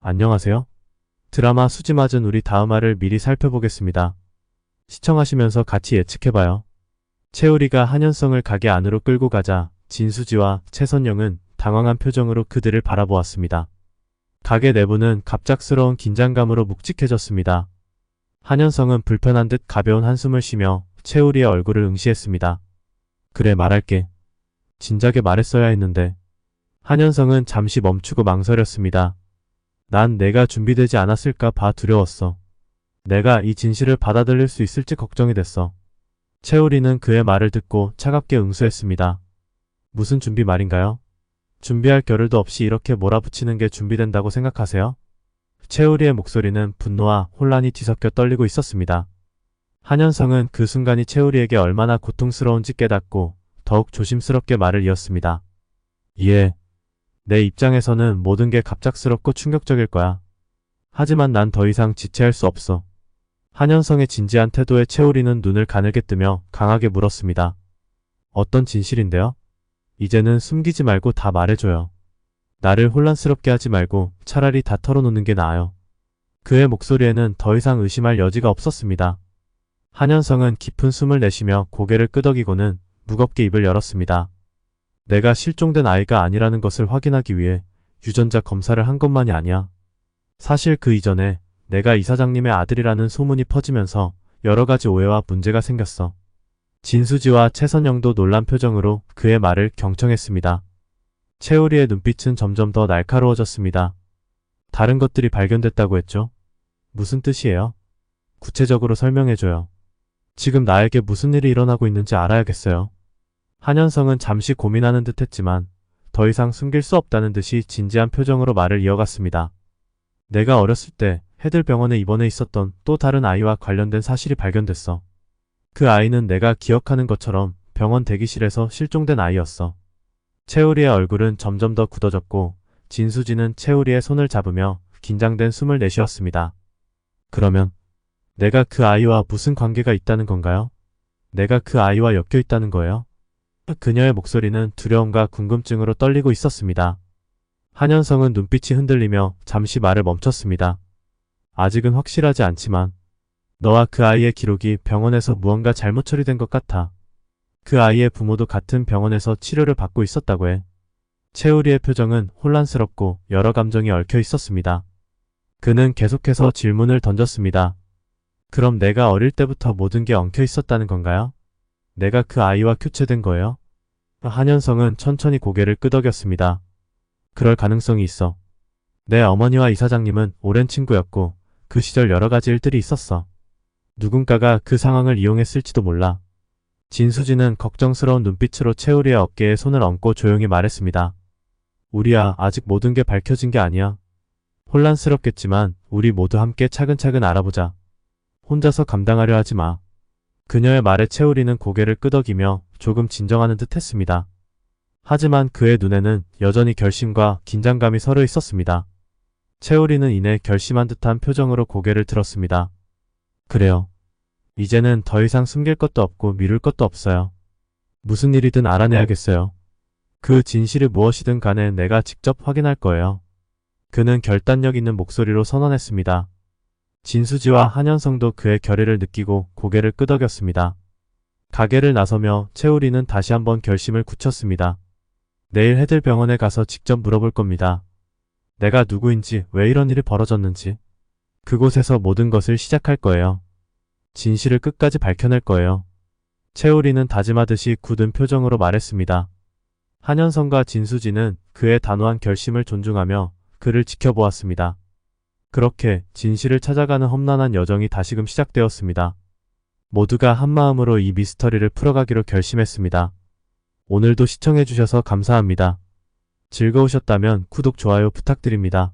안녕하세요. 드라마 수지 맞은 우리 다음화를 미리 살펴보겠습니다. 시청하시면서 같이 예측해봐요. 채우리가 한현성을 가게 안으로 끌고 가자 진수지와 최선영은 당황한 표정으로 그들을 바라보았습니다. 가게 내부는 갑작스러운 긴장감으로 묵직해졌습니다. 한현성은 불편한 듯 가벼운 한숨을 쉬며 채우리의 얼굴을 응시했습니다. 그래 말할게. 진작에 말했어야 했는데. 한현성은 잠시 멈추고 망설였습니다. 난 내가 준비되지 않았을까 봐 두려웠어. 내가 이 진실을 받아들일 수 있을지 걱정이 됐어. 채우리는 그의 말을 듣고 차갑게 응수했습니다. 무슨 준비 말인가요? 준비할 겨를도 없이 이렇게 몰아붙이는 게 준비된다고 생각하세요? 채우리의 목소리는 분노와 혼란이 뒤섞여 떨리고 있었습니다. 한현성은 그 순간이 채우리에게 얼마나 고통스러운지 깨닫고 더욱 조심스럽게 말을 이었습니다. 예. 내 입장에서는 모든 게 갑작스럽고 충격적일 거야. 하지만 난 더 이상 지체할 수 없어. 한현성의 진지한 태도에 채우리는 눈을 가늘게 뜨며 강하게 물었습니다. 어떤 진실인데요? 이제는 숨기지 말고 다 말해줘요. 나를 혼란스럽게 하지 말고 차라리 다 털어놓는 게 나아요. 그의 목소리에는 더 이상 의심할 여지가 없었습니다. 한현성은 깊은 숨을 내쉬며 고개를 끄덕이고는 무겁게 입을 열었습니다. 내가 실종된 아이가 아니라는 것을 확인하기 위해 유전자 검사를 한 것만이 아니야. 사실 그 이전에 내가 이사장님의 아들이라는 소문이 퍼지면서 여러 가지 오해와 문제가 생겼어. 진수지와 최선영도 놀란 표정으로 그의 말을 경청했습니다. 채우리의 눈빛은 점점 더 날카로워졌습니다. 다른 것들이 발견됐다고 했죠? 무슨 뜻이에요? 구체적으로 설명해줘요. 지금 나에게 무슨 일이 일어나고 있는지 알아야겠어요. 한현성은 잠시 고민하는 듯 했지만 더 이상 숨길 수 없다는 듯이 진지한 표정으로 말을 이어갔습니다. 내가 어렸을 때 해들병원에 입원해 있었던 또 다른 아이와 관련된 사실이 발견됐어. 그 아이는 내가 기억하는 것처럼 병원 대기실에서 실종된 아이였어. 채우리의 얼굴은 점점 더 굳어졌고 진수지는 채우리의 손을 잡으며 긴장된 숨을 내쉬었습니다. 그러면 내가 그 아이와 무슨 관계가 있다는 건가요? 내가 그 아이와 엮여 있다는 거예요? 그녀의 목소리는 두려움과 궁금증으로 떨리고 있었습니다. 한현성은 눈빛이 흔들리며 잠시 말을 멈췄습니다. 아직은 확실하지 않지만 너와 그 아이의 기록이 병원에서 무언가 잘못 처리된 것 같아. 그 아이의 부모도 같은 병원에서 치료를 받고 있었다고 해. 채우리의 표정은 혼란스럽고 여러 감정이 얽혀 있었습니다. 그는 계속해서 질문을 던졌습니다. 그럼 내가 어릴 때부터 모든 게 엉켜 있었다는 건가요? 내가 그 아이와 교체된 거예요? 한현성은 천천히 고개를 끄덕였습니다. 그럴 가능성이 있어. 내 어머니와 이사장님은 오랜 친구였고 그 시절 여러 가지 일들이 있었어. 누군가가 그 상황을 이용했을지도 몰라. 진수지는 걱정스러운 눈빛으로 채우리의 어깨에 손을 얹고 조용히 말했습니다. 우리야 아직 모든 게 밝혀진 게 아니야. 혼란스럽겠지만 우리 모두 함께 차근차근 알아보자. 혼자서 감당하려 하지 마. 그녀의 말에 채우리는 고개를 끄덕이며 조금 진정하는 듯 했습니다. 하지만 그의 눈에는 여전히 결심과 긴장감이 서려 있었습니다. 채우리는 이내 결심한 듯한 표정으로 고개를 들었습니다. 그래요. 이제는 더 이상 숨길 것도 없고 미룰 것도 없어요. 무슨 일이든 알아내야겠어요. 그 진실이 무엇이든 간에 내가 직접 확인할 거예요. 그는 결단력 있는 목소리로 선언했습니다. 진수지와 한현성도 그의 결의를 느끼고 고개를 끄덕였습니다. 가게를 나서며 채우리는 다시 한번 결심을 굳혔습니다. 내일 해들 병원에 가서 직접 물어볼 겁니다. 내가 누구인지 왜 이런 일이 벌어졌는지 그곳에서 모든 것을 시작할 거예요. 진실을 끝까지 밝혀낼 거예요. 채우리는 다짐하듯이 굳은 표정으로 말했습니다. 한현성과 진수지는 그의 단호한 결심을 존중하며 그를 지켜보았습니다. 그렇게 진실을 찾아가는 험난한 여정이 다시금 시작되었습니다. 모두가 한마음으로 이 미스터리를 풀어가기로 결심했습니다. 오늘도 시청해주셔서 감사합니다. 즐거우셨다면 구독, 좋아요 부탁드립니다.